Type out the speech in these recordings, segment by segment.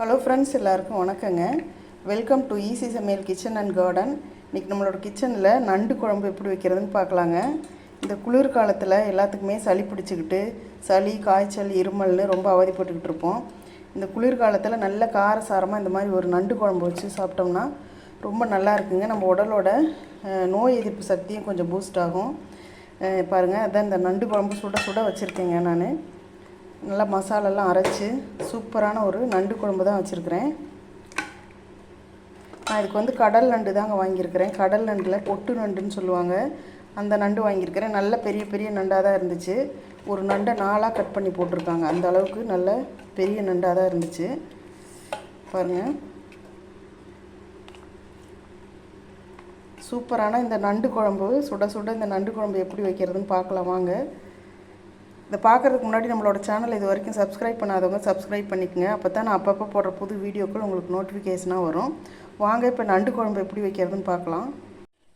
Hello friends எல்லாருக்கும் வணக்கங்க. Welcome to easy சமையல் கிச்சன் அண்ட் கார்டன் இன்றைக்கி நம்மளோட கிச்சனில் நண்டு குழம்பு எப்படி வைக்கிறதுன்னு பார்க்கலாங்க. இந்த குளிர் காலத்தில் எல்லாத்துக்குமே சளி பிடிச்சிக்கிட்டு சளி காய்ச்சல் இருமல்னு ரொம்ப அவதிப்பட்டுக்கிட்டு இருப்போம். இந்த குளிர் காலத்தில் நல்ல காரசாரமாக இந்த மாதிரி ஒரு நண்டு குழம்பு வச்சு சாப்பிட்டோம்னா ரொம்ப நல்லா இருக்குங்க. நம்ம உடலோட நோய் எதிர்ப்பு சக்தியும் கொஞ்சம் பூஸ்ட் ஆகும். பாருங்கள் அதான் இந்த நண்டு குழம்பு சுட சுட வச்சுருக்கேங்க நான். நல்லா மசாலாலாம் அரைச்சி சூப்பரான ஒரு நண்டு குழம்பு தான் வச்சுருக்கிறேன். நான் இதுக்கு வந்து கடல் நண்டு தாங்க வாங்கியிருக்கிறேன். கடல் நண்டில் பொட்டு நண்டுன்னு சொல்லுவாங்க. அந்த நண்டு வாங்கியிருக்கிறேன். நல்ல பெரிய பெரிய நண்டாக தான் இருந்துச்சு. ஒரு நண்டை நாளாக கட் பண்ணி போட்டிருக்காங்க. அந்த அளவுக்கு நல்ல பெரிய நண்டாக தான் இருந்துச்சு. பாருங்கள் சூப்பரான இந்த நண்டு குழம்பு. சுட சுட இந்த நண்டு குழம்பு எப்படி வைக்கிறதுன்னு பார்க்கலாம். வாங்க. இதை பார்க்குறதுக்கு முன்னாடி நம்மளோட சேனல் இது வரைக்கும் சப்ஸ்கிரைப் பண்ணாதவங்க சப்ஸ்கிரைப் பண்ணிக்கோங்க. அப்போ தான் நான் அப்பப்போ போடுற புது வீடியோக்கள் உங்களுக்கு நோட்டிஃபிகேஷனாக வரும். வாங்க இப்போ நண்டு குழம்பு எப்படி வைக்கிறதுன்னு பார்க்கலாம்.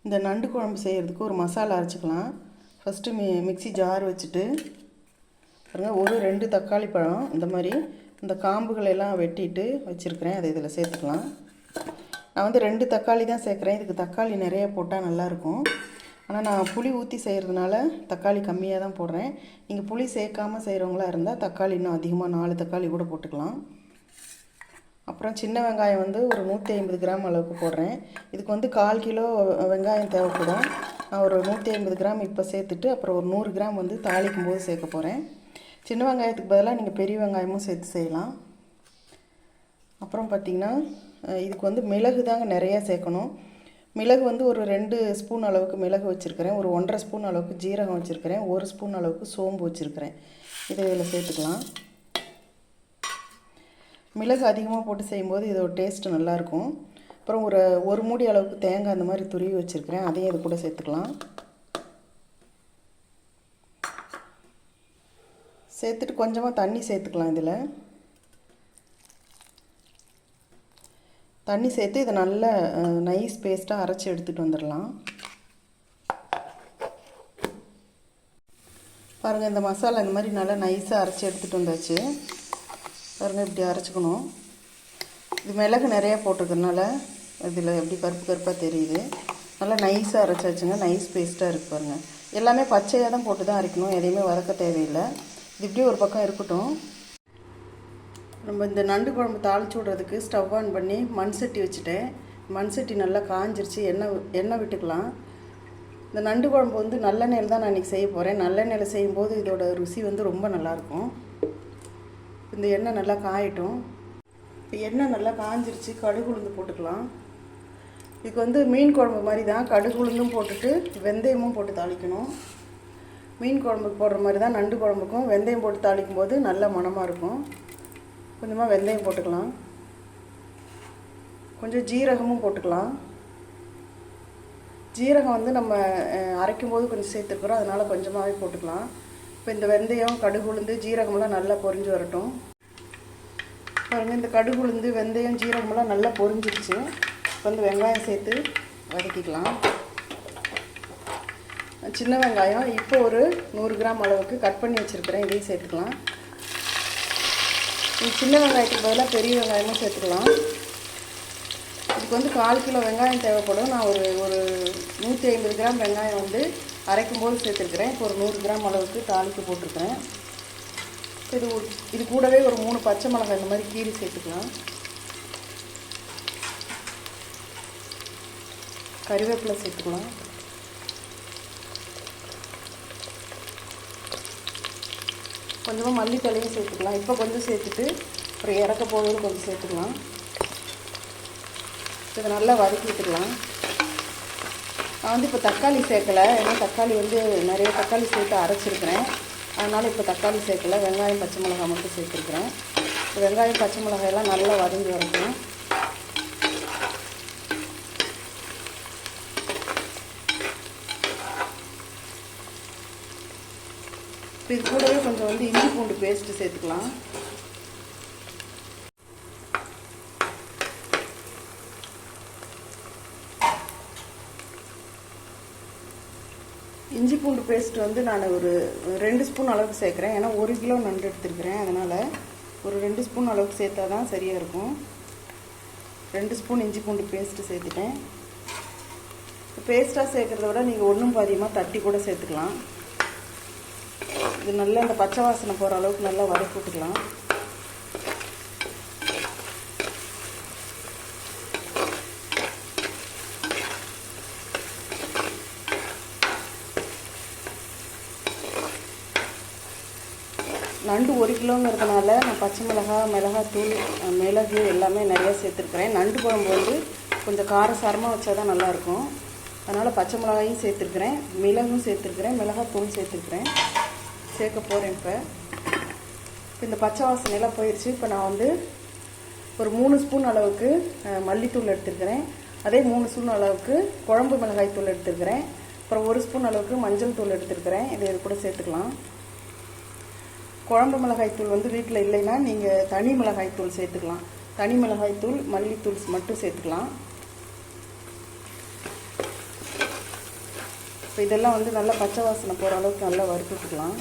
இந்த நண்டு குழம்பு செய்கிறதுக்கு ஒரு மசாலா அரைச்சிக்கலாம். ஃபஸ்ட்டு மி மிக்ஸி ஜார் வச்சுட்டு பாருங்க ஒரு ரெண்டு தக்காளி பழம் இந்த மாதிரி இந்த காம்புகளை எல்லாம் வெட்டிட்டு வச்சுருக்கிறேன். அதை இதில் சேர்த்துக்கலாம். நான் வந்து ரெண்டு தக்காளி தான் சேர்க்குறேன். இதுக்கு தக்காளி நிறைய போட்டால் நல்லாயிருக்கும் ஆனால் நான் புளி ஊற்றி செய்கிறதுனால தக்காளி கம்மியாக தான் போடுறேன். நீங்கள் புளி சேர்க்காம செய்கிறவங்களா இருந்தால் தக்காளி இன்னும் அதிகமாக நாலு தக்காளி கூட போட்டுக்கலாம். அப்புறம் சின்ன வெங்காயம் வந்து ஒரு நூற்றி ஐம்பது கிராம் அளவுக்கு போடுறேன். இதுக்கு வந்து கால் கிலோ வெங்காயம் தேவைப்படும். நான் ஒரு நூற்றி ஐம்பது கிராம் இப்போ சேர்த்துட்டு அப்புறம் ஒரு நூறு கிராம் வந்து தாளிக்கும் போது சேர்க்க போகிறேன் சின்ன வெங்காயத்துக்கு பதிலாக நீங்கள் பெரிய வெங்காயமும் சேர்த்து செய்யலாம். அப்புறம் பார்த்திங்கன்னா இதுக்கு வந்து மிளகு தாங்க நிறையா சேர்க்கணும். மிளகு வந்து ஒரு ரெண்டு ஸ்பூன் அளவுக்கு மிளகு வச்சுருக்கிறேன். ஒரு ஒன்றரை ஸ்பூன் அளவுக்கு ஜீரகம் வச்சுருக்கிறேன். ஒரு ஸ்பூன் அளவுக்கு சோம்பு வச்சுருக்கிறேன். இதை இதில் சேர்த்துக்கலாம். மிளகு அதிகமாக போட்டு செய்யும்போது இதோட டேஸ்ட்டு நல்லாயிருக்கும். அப்புறம் ஒரு ஒரு மூடி அளவுக்கு தேங்காய் அந்த மாதிரி துருவி வச்சுருக்கிறேன். அதையும் இது கூட சேர்த்துக்கலாம். சேர்த்துட்டு கொஞ்சமாக தண்ணி சேர்த்துக்கலாம் இதில். தண்ணி சேர்த்து இதை நல்ல நைஸ் பேஸ்ட்டாக அரைச்சி எடுத்துகிட்டு வந்துடலாம். பாருங்கள் இந்த மசாலா இந்த மாதிரி நல்லா நைஸாக அரைச்சி எடுத்துகிட்டு வந்தாச்சு. பாருங்கள் இப்படி அரைச்சிக்கணும். இது மிளகு நிறையா போட்டிருக்கறனால இதில் எப்படி கருப்பு கருப்பாக தெரியுது. நல்லா நைஸாக அரைச்சாச்சுங்க. நைஸ் பேஸ்ட்டாக இருக்கு பாருங்கள் எல்லாமே பச்சையாக தான் போட்டு தான் அரைக்கணும். எதையுமே வதக்க தேவையில்லை. இது இப்படியே ஒரு பக்கம் இருக்கட்டும். நம்ம இந்த நண்டு குழம்பு தாளிச்சு விட்றதுக்கு ஸ்டவ் ஆன் பண்ணி மண் சட்டி வச்சுட்டேன். மண் சட்டி நல்லா காஞ்சிருச்சு எண்ணெய் எண்ணெய் விட்டுக்கலாம். இந்த நண்டு குழம்பு வந்து நல்லெண்ணெயில் தான் நான் இன்றைக்கி செய்ய போகிறேன் நல்லெண்ணெயில் செய்யும்போது இதோட ருசி வந்து ரொம்ப நல்லாயிருக்கும். இந்த எண்ணெய் நல்லா காயட்டும். இப்போ எண்ணெய் நல்லா காஞ்சிருச்சு கடுகு உளுந்து போட்டுக்கலாம். இதுக்கு வந்து மீன் குழம்பு மாதிரி தான் கடுகு உளுந்தும் போட்டுட்டு வெந்தயமும் போட்டு தாளிக்கணும். மீன் குழம்புக்கு போடுற மாதிரி தான் நண்டு குழம்புக்கும் வெந்தயம் போட்டு தாளிக்கும் போது நல்ல மணமாக இருக்கும். கொஞ்சமாக வெந்தயம் போட்டுக்கலாம். கொஞ்சம் ஜீரகமும் போட்டுக்கலாம். ஜீரகம் வந்து நம்ம அரைக்கும்போது அரைக்கும் போது கொஞ்சம் சேர்த்துக்கிறோம் அதனால் கொஞ்சமாகவே போட்டுக்கலாம். இப்போ இந்த வெந்தயம் கடுகு உளுந்து ஜீரகமெல்லாம் நல்லா பொரிஞ்சு வரட்டும். பாருங்கள் இந்த கடுகு உளுந்து வெந்தயம் ஜீரகமெல்லாம் நல்லா பொரிஞ்சிருச்சு. இப்போ வந்து வெங்காயம் சேர்த்து வதக்கிக்கலாம். சின்ன வெங்காயம் இப்போ ஒரு நூறு கிராம் அளவுக்கு கட் பண்ணி வச்சுருக்கிறேன். இதையும் சேர்த்துக்கலாம். சின்ன வெங்காயத்துக்கு பதிலாக பெரிய வெங்காயமும் சேர்த்துக்கலாம். இதுக்கு வந்து கால் கிலோ வெங்காயம் தேவைப்படும். நான் ஒரு ஒரு நூற்றி ஐம்பது கிராம் வெங்காயம் வந்து அரைக்கும் போது சேர்த்துருக்குறேன். இப்போ ஒரு நூறு கிராம் அளவுக்கு தாளிக்கு போட்டிருக்கிறேன். இது இது கூடவே ஒரு மூணு பச்சை மிளகாய் இந்த மாதிரி கீரி சேர்த்துக்கலாம். கறிவேப்பிலை சேர்த்துக்கலாம். கொஞ்சமாக மல்லித்தலையும் சேர்த்துக்கலாம். இப்போ கொஞ்சம் சேர்த்துட்டு அப்புறம் இறக்க போகிறது கொஞ்சம் சேர்த்துக்கலாம். இதை நல்லா வதக்கி நான் வந்து இப்போ தக்காளி சேர்க்கலை. ஏன்னா தக்காளி வந்து நிறைய தக்காளி சேர்த்து அரைச்சிருக்கிறேன். அதனால் இப்போ தக்காளி சேர்க்கலை. வெங்காயம் பச்சை மிளகாய் மட்டும் சேர்த்துருக்குறேன். வெங்காயம் பச்சை மிளகாயெல்லாம் நல்லா வதங்கி வரணும் இப்போ இது இப்போ வந்து இஞ்சி பூண்டு பேஸ்ட்டு சேர்த்துக்கலாம். இஞ்சி பூண்டு பேஸ்ட் வந்து நான் ஒரு ரெண்டு ஸ்பூன் அளவுக்கு சேர்க்குறேன். ஏன்னா ஒரு கிலோ நண்டு எடுத்துருக்கிறேன். அதனால் ஒரு ரெண்டு ஸ்பூன் அளவுக்கு சேர்த்தா தான் சரியாக இருக்கும். ரெண்டு ஸ்பூன் இஞ்சி பூண்டு பேஸ்ட்டு சேர்த்துட்டேன். பேஸ்ட்டாக சேர்க்குறத விட நீங்கள் ஒன்றும் பாதியமாக தட்டி கூட சேர்த்துக்கலாம். இது நல்லா இந்த பச்சை வாசனை போகிற அளவுக்கு நல்லா வதக்கி விட்டுக்கலாம். நண்டு ஒரு கிலோங்கிறதுனால நான் பச்சை மிளகா மிளகாத்தூள் மிளகு எல்லாமே நிறையா சேர்த்துருக்குறேன். நண்டு குழம்பு வந்து கொஞ்சம் காரசாரமாக வச்சா தான் நல்லாயிருக்கும். அதனால் பச்சை மிளகாயும் சேர்த்துருக்குறேன். மிளகும் சேர்த்துருக்குறேன். மிளகாத்தூள் சேர்த்துருக்குறேன். சேர்க்க போகிறேன் இப்போ. இப்போ இந்த பச்சை வாசனையெல்லாம் போயிடுச்சு இப்போ நான் வந்து ஒரு மூணு ஸ்பூன் அளவுக்கு மல்லித்தூள் எடுத்துருக்கிறேன். அதே மூணு ஸ்பூன் அளவுக்கு குழம்பு மிளகாய் தூள் எடுத்துருக்கிறேன். அப்புறம் ஒரு ஸ்பூன் அளவுக்கு மஞ்சள் தூள் எடுத்துருக்கிறேன். இதை இது கூட சேர்த்துக்கலாம். குழம்பு மிளகாய் தூள் வந்து வீட்டில் இல்லைன்னா நீங்கள் தனி மிளகாய் தூள் சேர்த்துக்கலாம். தனி மிளகாய் தூள் மல்லித்தூள் மட்டும் சேர்த்துக்கலாம். இப்போ இதெல்லாம் வந்து நல்லா பச்சை வாசனை போகிற அளவுக்கு நல்லா வறுத்துக்கலாம்.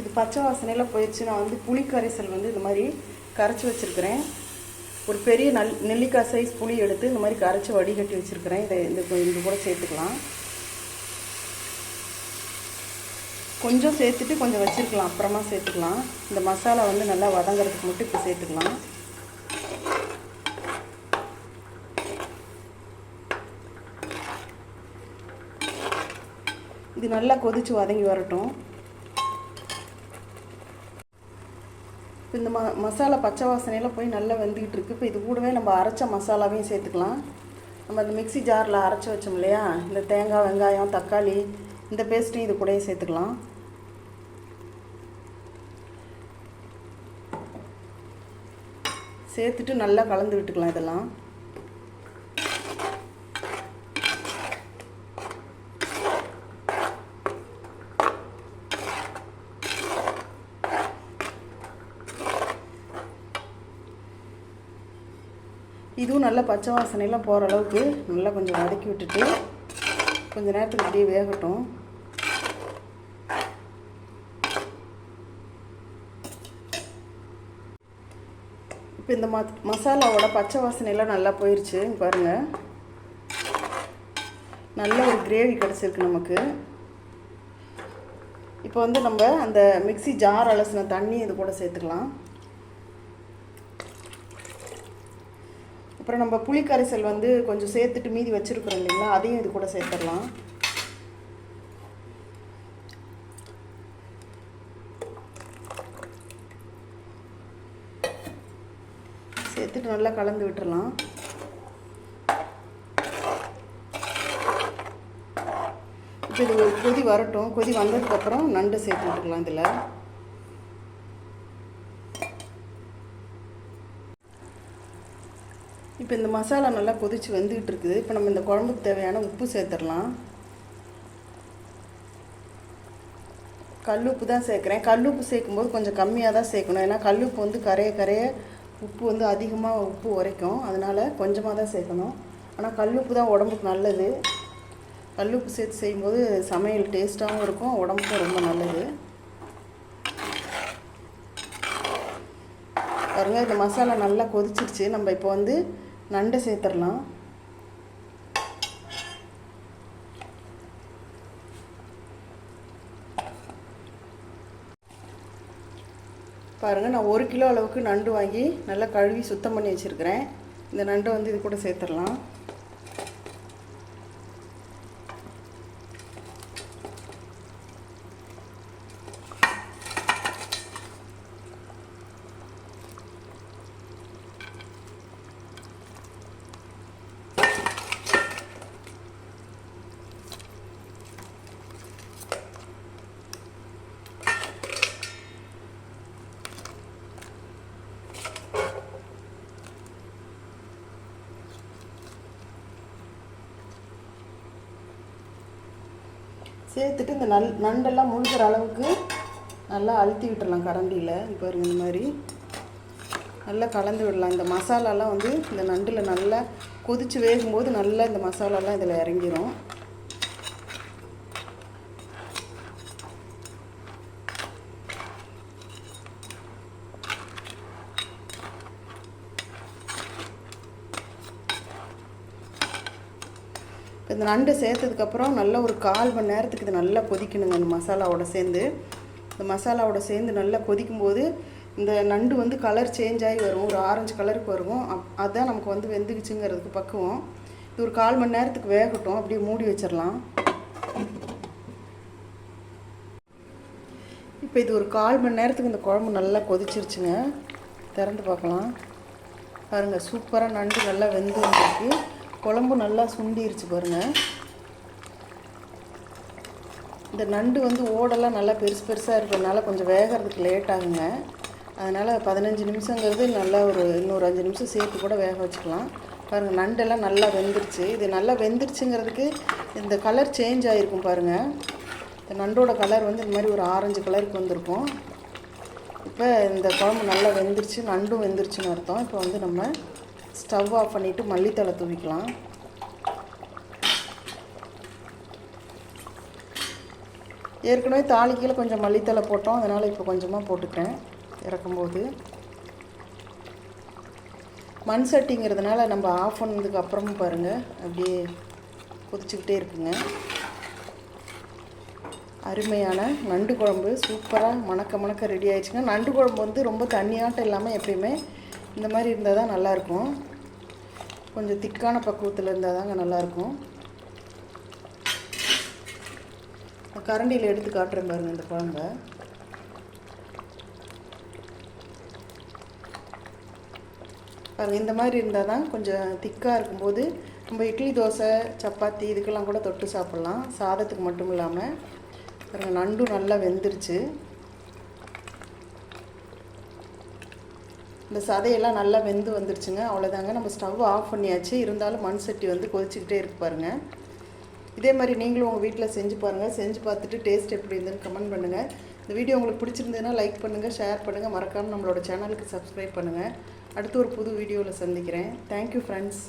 இது பச்சை வாசனையில் போயிடுச்சு. நான் வந்து புளி கரைசல் வந்து இந்த மாதிரி கரைச்சி வச்சுருக்கிறேன். ஒரு பெரிய நல் நெல்லிக்காய் சைஸ் புளி எடுத்து இந்த மாதிரி கரைச்சி வடிகட்டி வச்சுருக்கிறேன். இதை இந்த இது கூட சேர்த்துக்கலாம். கொஞ்சம் சேர்த்துட்டு கொஞ்சம் வச்சுருக்கலாம். அப்புறமா சேர்த்துக்கலாம். இந்த மசாலா வந்து நல்லா வதங்குறதுக்கு மட்டும் இப்போ சேர்த்துக்கலாம். இது நல்லா கொதித்து வதங்கி வரட்டும். இப்போ இந்த ம மசாலா பச்சை வாசனையில் போய் நல்லா வெந்துக்கிட்டு இருக்குது இப்போ இது கூடவே நம்ம அரைச்ச மசாலாவையும் சேர்த்துக்கலாம். நம்ம அந்த மிக்ஸி ஜாரில் அரைச்சி வச்சோம் இல்லையா? இந்த தேங்காய் வெங்காயம் தக்காளி இந்த பேஸ்ட்டையும் இது கூடயே சேர்த்துக்கலாம். சேர்த்துட்டு நல்லா கலந்து விட்டுக்கலாம் இதெல்லாம். இதுவும் நல்லா பச்சை வாசனையெல்லாம் போகிற அளவுக்கு நல்லா கொஞ்சம் வதக்கி விட்டுட்டு கொஞ்சம் நேரத்துக்கு அப்படியே வேகட்டும். இப்போ இந்த ம மசாலாவோட பச்சை வாசனையெல்லாம் நல்லா போயிடுச்சு பாருங்கள் நல்ல ஒரு கிரேவி கிடச்சிருக்கு நமக்கு. இப்போ வந்து நம்ம அந்த மிக்ஸி ஜார் அலசின தண்ணி இது கூட சேர்த்துக்கலாம். அப்புறம் நம்ம புளிக்கரைசல் வந்து கொஞ்சம் சேர்த்துட்டு மீதி வச்சுருக்குறோம் இல்லைங்களா அதையும் இது கூட சேர்த்துடலாம். சேர்த்துட்டு நல்லா கலந்து விட்டுறலாம். இப்போ இது கொதி வரட்டும். கொதி வந்ததுக்கப்புறம் நண்டு சேர்த்து விட்டுக்கலாம் இதில். இப்போ இந்த மசாலா நல்லா கொதிச்சு வெந்துக்கிட்டு இருக்குது இப்போ நம்ம இந்த குழம்புக்கு தேவையான உப்பு சேர்த்துடலாம். கல்லுப்பு தான் சேர்க்குறேன். கல்லுப்பு சேர்க்கும்போது கொஞ்சம் கம்மியாக தான் சேர்க்கணும். ஏன்னா கல்லுப்பு வந்து கரைய கரைய உப்பு வந்து அதிகமாக உப்பு உரைக்கும். அதனால் கொஞ்சமாக தான் சேர்க்கணும். ஆனால் கல்லுப்பு தான் உடம்புக்கு நல்லது. கல்லுப்பு சேர்த்து செய்யும்போது சமையல் டேஸ்ட்டாகவும் இருக்கும். உடம்புக்கும் ரொம்ப நல்லது. பாருங்கள் இந்த மசாலா நல்லா கொதிச்சிருச்சு. நம்ம இப்போ வந்து நண்டு சேர்த்துடலாம். பாருங்கள் நான் ஒரு கிலோ அளவுக்கு நண்டு வாங்கி நல்லா கழுவி சுத்தம் பண்ணி வச்சுருக்கிறேன். இந்த நண்டு வந்து இது கூட சேர்த்துடலாம். சேர்த்துட்டு இந்த நல் நண்டெல்லாம் முழுகிற அளவுக்கு நல்லா அழுத்தி விட்டுடலாம் கரண்டியில். இப்போ இந்த மாதிரி. நல்லா கலந்து விடலாம். இந்த மசாலாலாம் வந்து இந்த நண்டில் நல்லா கொதித்து வேகும்போது நல்லா இந்த மசாலாலாம் இதில் இறங்கிடும் இந்த நண்டு சேர்த்ததுக்கப்புறம் நல்லா ஒரு கால் மணி நேரத்துக்கு இது நல்லா கொதிக்கணுங்க இந்த மசாலாவோட சேர்ந்து. இந்த மசாலாவோட சேர்ந்து நல்லா கொதிக்கும்போது இந்த நண்டு வந்து கலர் சேஞ்ச் ஆகி வரும். ஒரு ஆரஞ்சு கலருக்கு வரும். அப் அதுதான் நமக்கு வந்து வெந்துக்குச்சுங்கிறதுக்கு பக்குவம். இது ஒரு கால் மணி நேரத்துக்கு வேகட்டும். அப்படியே மூடி வச்சிடலாம். இப்போ இது ஒரு கால் மணி நேரத்துக்கு இந்த குழம்பு நல்லா கொதிச்சிருச்சுங்க. திறந்து பார்க்கலாம். பாருங்கள் சூப்பராக நண்டு நல்லா வெந்து வந்துருக்கு குழம்பு நல்லா சுண்டிருச்சு பாருங்கள் இந்த நண்டு வந்து ஓடெல்லாம் நல்லா பெருசு பெருசாக இருக்கிறதுனால கொஞ்சம் வேகிறதுக்கு லேட் ஆகுங்க. அதனால் பதினஞ்சு நிமிஷங்கிறது நல்லா ஒரு இன்னொரு அஞ்சு நிமிஷம் சேர்த்து கூட வேக வச்சுக்கலாம். பாருங்கள் நண்டெல்லாம் நல்லா வெந்துருச்சு. இது நல்லா வெந்துருச்சுங்கிறதுக்கு இந்த கலர் சேஞ்ச் ஆகிருக்கும் பாருங்கள் இந்த நண்டோட கலர் வந்து இந்த மாதிரி ஒரு ஆரஞ்சு கலருக்கு வந்திருக்கும். இப்போ இந்த குழம்பு நல்லா வெந்துருச்சு நண்டும் வெந்துருச்சுன்னு அர்த்தம். இப்போ வந்து நம்ம ஸ்டவ் ஆஃப் பண்ணிவிட்டு மல்லித்தலை தூவிக்கலாம். ஏற்கனவே தாளிக்கையில் கொஞ்சம் மல்லித்தலை போட்டோம். அதனால் இப்போ கொஞ்சமாக போட்டுக்கிறேன் இறக்கும்போது. மண் சட்டிங்கிறதுனால நம்ம ஆஃப் பண்ணதுக்கு அப்புறமும் பாருங்கள் அப்படியே கொதிச்சுக்கிட்டே இருக்குங்க. அருமையான நண்டு குழம்பு சூப்பராக மணக்க மணக்க ரெடி ஆயிடுச்சுங்க. நண்டு குழம்பு வந்து ரொம்ப தண்ணியாட்டம் இல்லாமல் எப்பயுமே இந்த மாதிரி இருந்தால் தான் நல்லாயிருக்கும். கொஞ்சம் திக்கான பக்குவத்தில் இருந்தால் தாங்க நல்லாயிருக்கும். கரண்டியில் எடுத்து காட்டுறேன் பாருங்கள் இந்த குழம்ப. பாருங்கள் இந்த மாதிரி இருந்தால் தான் கொஞ்சம் திக்காக இருக்கும்போது நம்ம இட்லி தோசை சப்பாத்தி இதுக்கெல்லாம் கூட தொட்டு சாப்பிட்லாம். சாதத்துக்கு மட்டும் இல்லாமல் பாருங்கள் நண்டும் நல்லா வெந்துருச்சு. இந்த சதையெல்லாம் நல்லா வெந்து வந்துருச்சுங்க. அவ்வளோதாங்க நம்ம ஸ்டவ் ஆஃப் பண்ணியாச்சு. இருந்தாலும் மண் சட்டி வந்து கொதிச்சுக்கிட்டே இருக்கு பாருங்கள் இதே மாதிரி நீங்களும் உங்கள் வீட்டில் செஞ்சு பாருங்கள் செஞ்சு பார்த்துட்டு டேஸ்ட் எப்படி இருந்ததுன்னு கமெண்ட் பண்ணுங்கள் இந்த வீடியோ உங்களுக்கு பிடிச்சிருந்ததுன்னா லைக் பண்ணுங்கள் ஷேர் பண்ணுங்கள் மறக்காமல் நம்மளோட சேனலுக்கு சப்ஸ்கிரைப் பண்ணுங்கள் அடுத்து ஒரு புது வீடியோவில் சந்திக்கிறேன். Thank you friends